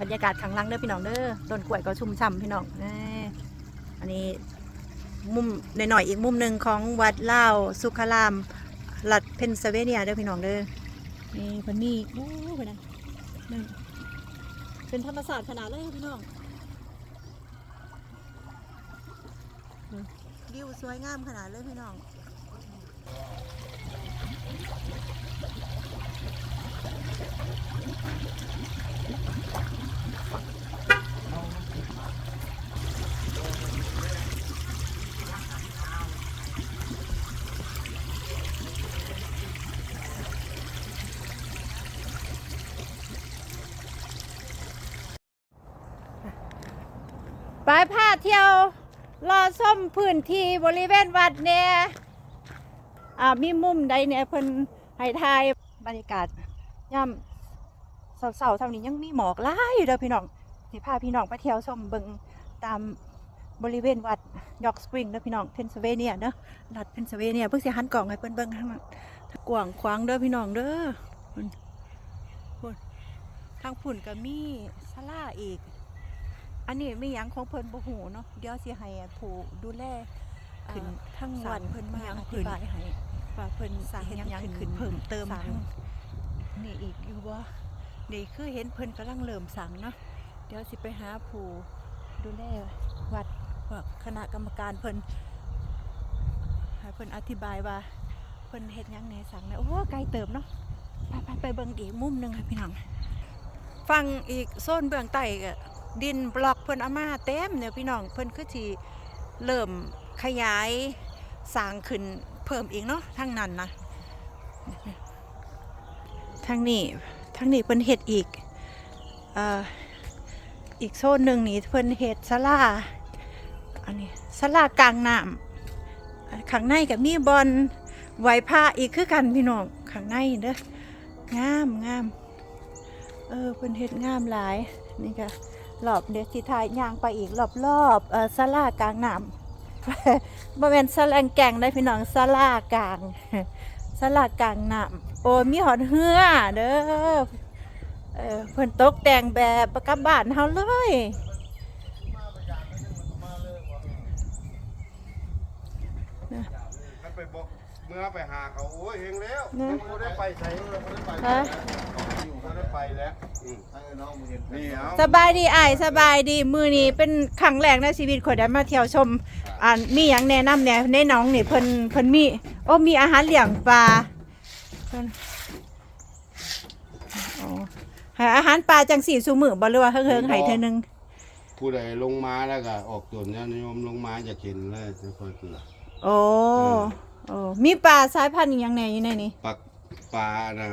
บรรยากาศข้างล่างเด้อพี่น้องเด้อต้นกล้วยก็ชุ่มฉ่ำพี่น้องแน่อันนี้มุมหน่อยๆอีกมุมหนึ่งของวัดเล่าสุขารามรัฐเพนซิลเวเนียเด้อพี่น้องเด้อนี่เพิ่นมีโอ้เพิ่นนะนั่นเป็นธรรมศาสตร์ขนาดเลยพี่น้องวิวสวยงามขนาดเลยพี่น้อง ไปพาเที่ยวรอส้มพื้นที่บริเวณวัดเนี่ยอ่ามีมุมใดเนี่ยเพิ่นให้ทายบรรยากาศ ย่ำเสาๆทางนี้ยังมีหมอกหลายอยู่เด้อพี่น้องสิพาพี่น้องไปเที่ยวชมเบิงตามบริเวณวัดยอร์กสปริงเด้อพี่น้องเพนซิลเวเนียเด้อรัฐเพนซิลเวเนียเพิ่งสิหันกล่องให้เพิ่นเบิ่งข้างนั้นกว้างขวางเด้อพี่น้องเด้อพุ่นพุ่นทางพุ่นก็มีศาลาอีก อันนี้ไม่ยังของเพิ่นบ่ฮู้เนาะเดี๋ยวสิให้ผู้ดูแลขึ้นทั้งวันเพิ่นมาอธิบายให้ว่าเพิ่นสร้างหยังขึ้นเพิ่มเติมทั้ง นี่อีกอยู่บ่นี่คือเห็นเพิ่นกำลังเริ่มสร้างเนาะเดี๋ยวสิไปหาผู้ดูแลวัดวกคณะกรรมการเพิ่นให้เพิ่นอธิบายว่าเพิ่นเฮ็ดหยังแหน่สร้างน่โอ้ไกลเติมเนาะไปไปไปเบิ่งอีกมุมหนึงค่ะพี่น้องฟังอีกโซนเบื้องใต้ก็ดินบล็อกเพิ่นเอามาเต็มเนี่ยพี่น้องเพิ่นคือสิเริ่มขยายสร้างขึ้นเพิ่มอีกเนาะทางนั้นนะ ทางนี้ทางนี้เพิ่นเฮ็ดอีกเอ่ออีกโซนหนึ่งนี่เพิ่นเฮ็ดศาลาอันนี้ศาลากลางน้ำข้างในก็มีบอลไหวพระอีกคือกันพี่น้องข้างในเด้องามงามเออเพิ่นเฮ็ดงามหลายนี่ก็รอบเดี๋ยวสิทายยางไปอีกรอบรอบเออศาลากลางน้ำบ่แม่นศาลาแกงได้พี่น้องศาลากลาง ศาลากลางน้ำโอ้มีหอดเหือเด้อเออเพิ่นตกแต่งแบบประกับบ้านเฮาเลยมันไปบอกเมื่อไปหาเขาโอ้ยเฮงแล้วนะยังบ่ได้ไปใส่เลยบ่ได้ไปฮะ อยู่บ่ ได้ไปแล้วนี่เอาสบายดีอ้ายสบายดีมือนี้เป็นครั้งแรกในชีวิตข่อยได้มาเที่ยวชมอ่ามีหยังแนะนำแหน่ในหน้องนี่เพิ่นเพิ่นมีโอ้มีอาหารเลี้ยงปลาเพิ่นอ๋อหาอาหารปลาจังสี่ซุมือบ่หรือว่าเฮิงๆให้เทื่อนึงผู้ใดลงมาแล้วก็ออกตัวเนี่ยนิยมลงมาจะเห็นเลยจะค่อยเกลือโอ้โอ้มีปลาสายพันธุ์อิหยังแหน่อยู่ในนี้ปักปลาน่ะ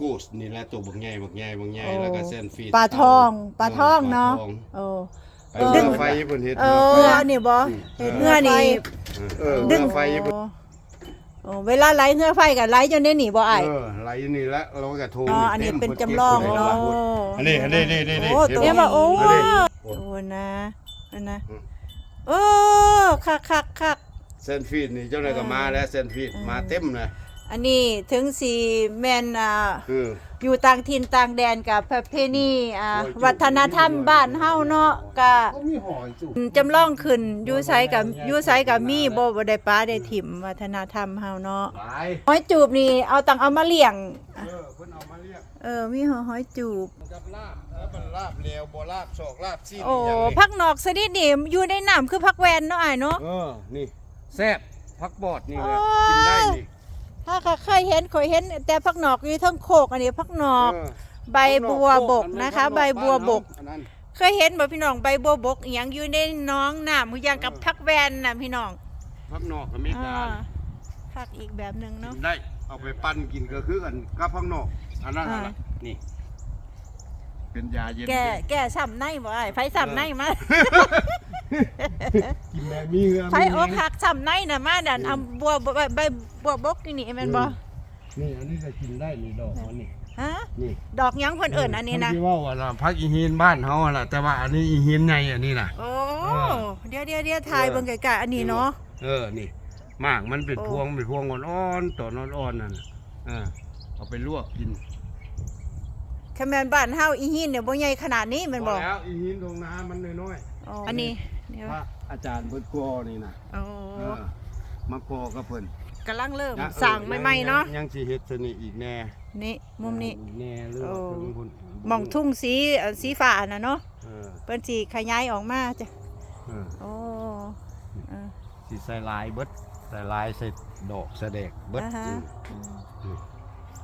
กูสนี่แหละตัวบักใหญ่บักใหญ่บักใหญ่โอ้แล้วก็เส้นฟีดปลาทองปลาทองเนาะปลทองโอ้ไปเรือไฟเพิ่นเฮ็ดเอเรืออไฟอันนี้บ่เห็นเมื่อนี่เออดึเรืงอไฟเพิ่นโอ้โอ้เวลาไหลเงือไฟก็ไหลจนได้หนีบ่อ้ายเออไหลนี่ละเราก็โทรอ๋ออันนี้เป็นจำลองเนาะอันนี้อันนี้นี่นี่นี่โอ้ตัวนี้มาโอ้อันนี้โอ้นะอันนะอืมโอ้คักคักคักเส้นฟีดนี่เจ้านายก็มาแล้วเส้นฟีดมาเต็มเลย อันนี้ถึงสีแมนอ่าคือ อยู่ต่างถิ่นต่างแดนกับประเพณีอ่าโอ้ยจุวัฒนธรรมบ้านเฮาเนาะก็เขามีหอยจุจำลองขึ้นอยู่ไสกับอยู่ไสกับมีบ่บ่ได้ป้าได้ถิ่มวัฒนธรรมเฮาเนาะหลายหอยจูบนี่เอาตังเอามาเลี้ยง เออเพิ่นเอามาเรียกเออมีหอยจูบ กับลาบแล้วมันลาบเลวบ่ลาบศอกลาบซีนโอ้ย่างนี้พักนอกสนิดนี่อยู่ในน้ำคือพักแวนเนาะอ้ายเนาะ เออนี่แซ่บผักบอดนี่แหละโอ้กินได้นี่ ถ้าก็เคยเห็นเคยเห็น แต่พักนอกอยู่ทั้งโคกอันนี้พักนอกเออใบบัวบกนะคะ ใบบัวบก อันนั้นเคยเห็นบ่พี่น้องใบบัวบกอหย่างอยู่ในหน้องน้ำคืออย่างกับพักแวนน่ะพี่น้องผักนอกก็มีอ่าการพักอีกแบบหนึ่งกิเนาะนได้เอาไปปั้นกินก็คือกันกับผักนอกอันนั้นอ่าอันนั้นนี่ เป็นยาเย็นแก่แก่ซ้ำในบ่อ้ายไฟซ้ำในมา กินแล้วมีเงือไฟโอคักซ้ำในน่ะมาดันเอาบัวใบใบบัวบกนี่นี่แม่นบ่นี่อันนี้ก็กินได้นี่ดอกมันนี่ฮะนี่ดอกหยังเพิ่นเอิ้นอันนี้นะที่ว่าว่าน่ะพักอีหินบ้านเฮาอะล่ะแต่ว่าอันนี้อีหินใหญ่อันนี้น่ะโอ้เออเดี๋ยวเดี๋ยวเดี๋ยวถ่ายเบิ่งไกลๆอันนี้เนาะเออนี่มากมันเป็นโอ้พวงเป็นพวงอ่อนๆตอนอ่อนๆนั่นน่ะเออเอาไปลวกกินถ้าแม่นบ้านเฮาอีหินเนี่ยบ่ใหญ่ขนาดนี้แมันบ่พอแล้วอีหินตรงน้ำมันน้อยอ๋ออันนี้ เดี๋ยวๆพระอาจารย์เพิ่นกอนี่นะอ๋อเออมากอกับเพิ่นกำลังเริ่มนะสร้างออใหม่ๆเนาะยังยังสิเฮ็ดซะนี่อีกแน่นี่มุมนี้ แน่เรื่องโอ้เพิ่นพุ่นหมองทุ่งสีเอ่อสีฟ้าน่ะเนาะเออเปิ้นสิขยายออกมาจ้ะเออโอ้เออ สิใส่ลายเบิดใส่ลายใส่ดอกแสดงเบิดอ่าฮะอืมอืม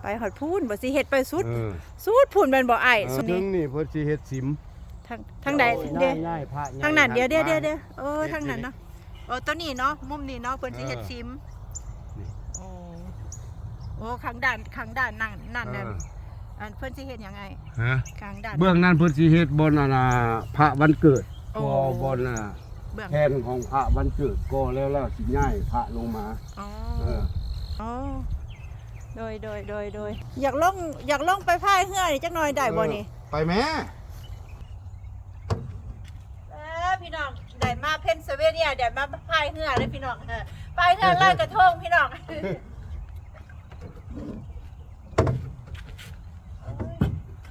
ไปหอดพูนบ่สิเฮ็ดไปสุด เออสุดพูนแม่นบ่อ้ายเออสุดถึนี้งนี่เพิ่นสิเฮ็ดสิม ทางทางใดโอ้ยเด้ง่ายๆพระง่ายทางนั้นเดี๋ยวเดี๋ยวทางเดี๋ยวเดี๋ยวโอ้เฮ็ดทางนั้นสิเนาะโอ้ตัวนี้เนาะมุมนี้เนาะเพิ่นสิเฮ็ดเออซิมนี่ โอ้โอ้ข้างด้านข้างด้านนั่นนั่นน่ะเอออันเพิ่นสิเฮ็ดหยังไงฮะข้างด้านเบื้องนั้นเพิ่นสิเฮ็ดบนน่ะนะพระวันเกิดโอ้ก็บนน่ะเบื้องแทนของพระวันเกิดก็แล้วแล้วสิย้ายพระลงมา อ๋อเออ อ๋อโดยโดยโดยโดยอยากลงอยากลงไปพายเรือนี่จักหน่อยได้บ่นี่ ไปแม่ เออพี่น้อง ได้มาเพนเซเวเนียได้มาพายเรือเลยพี่น้องเออพายเรือลอยกระทงพี่น้อง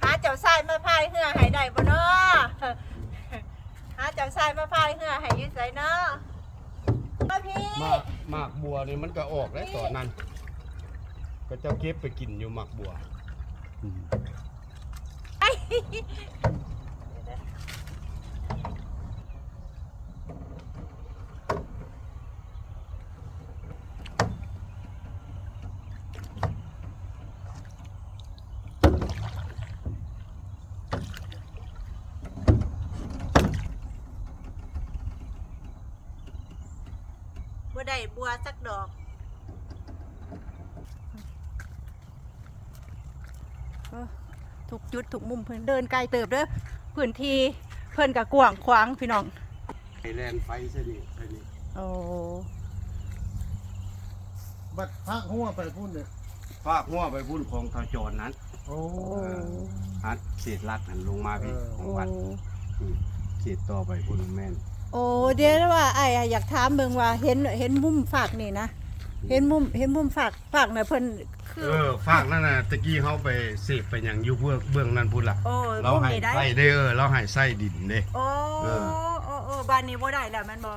หาเจ้าชายมาพายเรือให้ได้บ่เนาะหาเจ้าชายมาพายเรือให้อยืดใส่เนาะมาพี่หมากหมากบัวนี่มันก็ออกแล้วตอนนั้น ก็เจ้าเก็บไปกินอยู่หมากบัว ได้บัวสักดอกเออทุกจุดทุกมุมเพิ่นเดินไกลเติบเด้อพื้นที่เพิ่นก็กว้างขวางพี่น้องไอแลนไฟซะนี่ไอ้นี่โอ้บัดพักหัวไปพุ่นเนี่ยฝากหัวไปบุญของทจรนั้นโอ้โอ้ฮัดเศษลักหันลงมาพี่เออของวัดอืมเศษต่อไปบุญแม่นโอ้เดี๋ยวนะว่าไอ้ายอยากถามเบิ่งว่า เห็นเห็นมุมฝากนี่นะเห็นมุมเห็นมุมฝากฝากน่ะเพิ่นคือ เออฝากนั่นน่ะตะกี้เขาไปเสพไปอย่างอยู่เบื้องเบื้องนั้นพุ่นล่ะโอ้เรามุมให้นี่ได้ ไส้ได้เออเราให้ไส้ดินเด้ โอ้เออ โอ้โอ้บ้านนี้บ่ได้แล้วแม่นบ่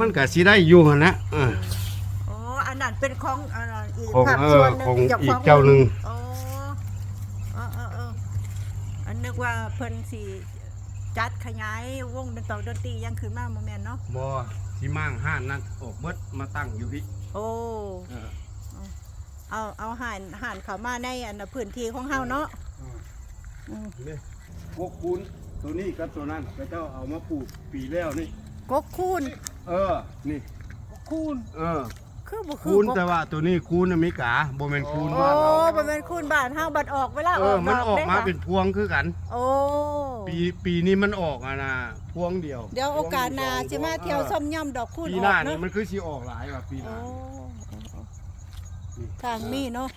มันก็สิได้อยู่หั่นนะเออ โอ้อันนั้นเป็นของอันนั้นอีกของภาคเออส่วนหนึของจ้อีกเจ้าหนึ่ง โอ้เออเออเอออันนึกว่าเพิ่นสิ จัดขยายวงดนตรีดนตรียังขึ้นมาบ่แม่นเนาะบ่สิมั่งห้านนั้นออกเบิดมาตั้งอยู่พี่โอ้เออเอาเอาห่านห่านเข้ามาในอันน่ะพื้นที่ของเฮาเนาะอืมนี่พวกคุณตัวนี้กับตัวนั้นพระเจ้าเอามาปลูกปีแล้วนี่กกคูนเออนี่ คูณเออ คือบ่คืคูอณกกแต่ว่าตัวนี้คูณอเมริกาบ่แม่นคูณโอ้บ้านเราบ่แม่นคูนบ้านเฮาบัดออกเวลาเออออกมันดออกด้มาค่ะเป็นพวงคือกัน โอ้ปีปีนี้มันออกอะนะพวงเดียวเดี๋ยวโอกาสหน้าสิมาเที่ยวชมย่อมดอกคูนปีอหอน้ากนี่เนาะมันคือสิออกหลายกว่าปีหโอ้น้านี่ทางนี้เนาะ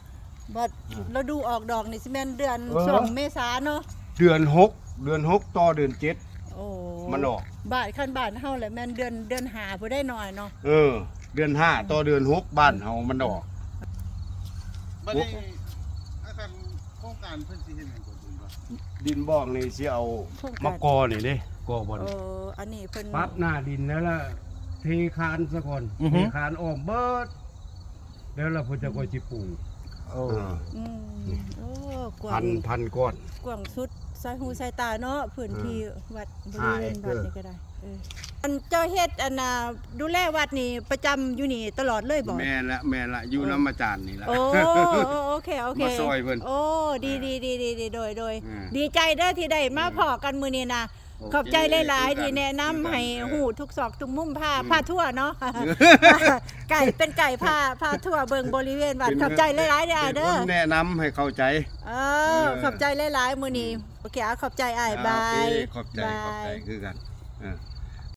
บัดอ่าเราดูออกดอกนี่สิแม่นเดือนเออ ช่วงเมษาเนาะเดือนหกเดือนหกต่อเดือนเจ็ดโอ้มันออกบ้านขั้นบ้านเฮาแหละแม่นเดือนเดือนหาบ่ได้หน่อยเนาะ เออ เดือนห้าต่อเดือนหกบ้านเฮามันออก บัดนี้อาจารย์โครงการเพิ่นสิเฮ็ดหยังก่อนคุณบ่ดินบอกนี่สิเอามะกอนี่เด้กอบนเอออันนี้เพิ่นปั๊บหน้าดินแล้วล่ะเทคานซะก่อนอือเทฮึคานออกเบิด แล้วเราเพิ่นจะก็สิปลูก โอ้เอออืมโอ้กว้าพังนพันก้อน กว้างสุดสายหูสายตาเนาะพื้นที่วัดบริเวณห้าวัดเอเกอร์นี่ก็ได้เอออันเจ้าเฮ็ดอันน่ะดูแลวัดนี่ประจำอยู่นี่ตลอดเลยบ่ แม่นละแม่นละอยู่น้ำอาจารย์นี่ละโอ้โอ้โอเคโอเคมาซอยเพิ่นโอ้ดีดีดีดีดีโดยโดย อืม ดีใจเด้อที่ได้มาพอกันมื้อนี้นะโอเค ขอบใจหลายๆคือกันที่แนะนำคือกันให้เออหูทุกซอกทุกมุมผ้าอืมผ้าทั่วเนาะไก่เป็นไก่ผ้าผ้าทั่วเบิ่งบริเวณวัดขอบใจหลายๆเด้อเป็นเด้อคนแนะนำให้เข้าใจเอเอออขอบใจหลายๆมื้อนี้โอเคอะขอบใจอ้ายบาโอเคยขอบใจบาขอบใจยคือกันเออ